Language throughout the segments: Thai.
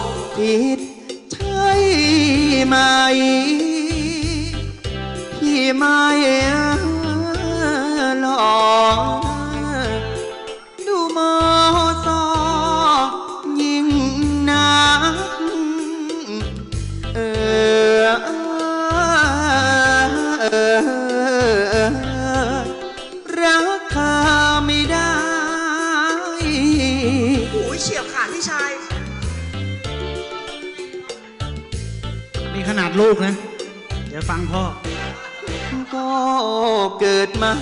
ษผิดใช่ไหมพี่ไม่หลอกดูมอซอยิ่งนักเออเออรักเธอไม่ได้โอ้ยเฉียบขาดพี่ชาย นี่ขนาดลูกนะ เดี๋ยวฟังพ่อ ก็เกิดมา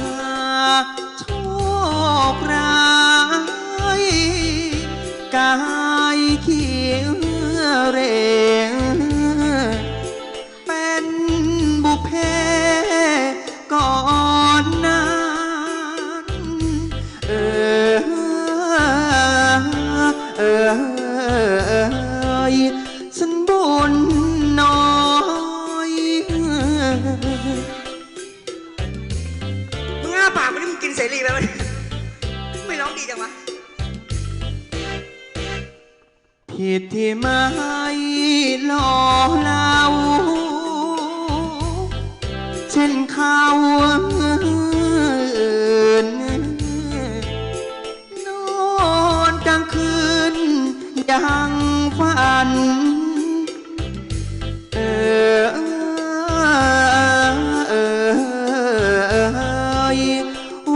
ดีจังวะผิดที่ไม่หล่อเราเช่นเขาอื่นนอนกลางคืนยังฝัน เออเออ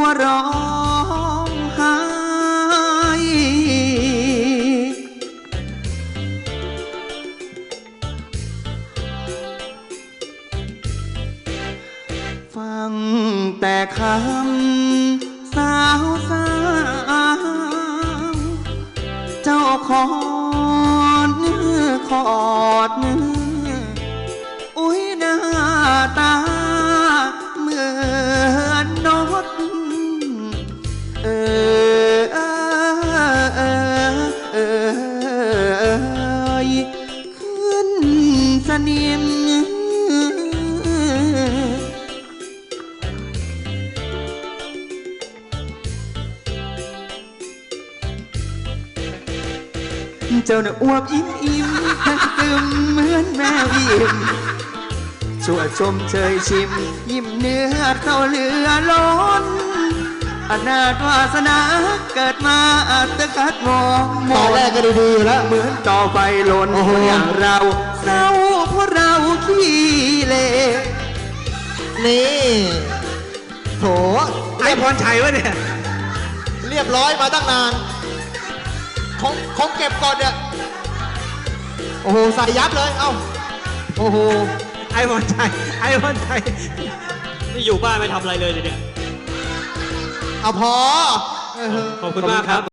ว่าร้อ แต่คำสาวสาวเจ้าขอนขอดอุ้ยหน้าตาเหมือนนกเออเออเออเออขึ้นสนิม เจ้าน่ะอวบอิ่มอิ่มทั้งซึมเหมือนแม่อิ่มชั่วชมเชยชิม ยิ้มเนื้อเข้าเหลือล้นอนาถวาสนาเกิดมาอาจจะคัดมองมตออนงแรกก็ดีๆอยู่แล้ว เหมือนต่อไฟหล่นโอ้โห อย่างเราเศร้าเพราะเราขี้เลนี่โถไอ้พรชัยวะเนี่ย เรียบร้อยมาตั้งนาน ของของเก็บก่อนเนี่ยโอ้โหใส่ยับเลย เอ้า โอ้โห ไอ้พรชัยไอ้พรชัยนี่อยู่บ้านไม่ทำอะไรเลยเนี่ยเอาพอเออ ขอบคุณมากครับ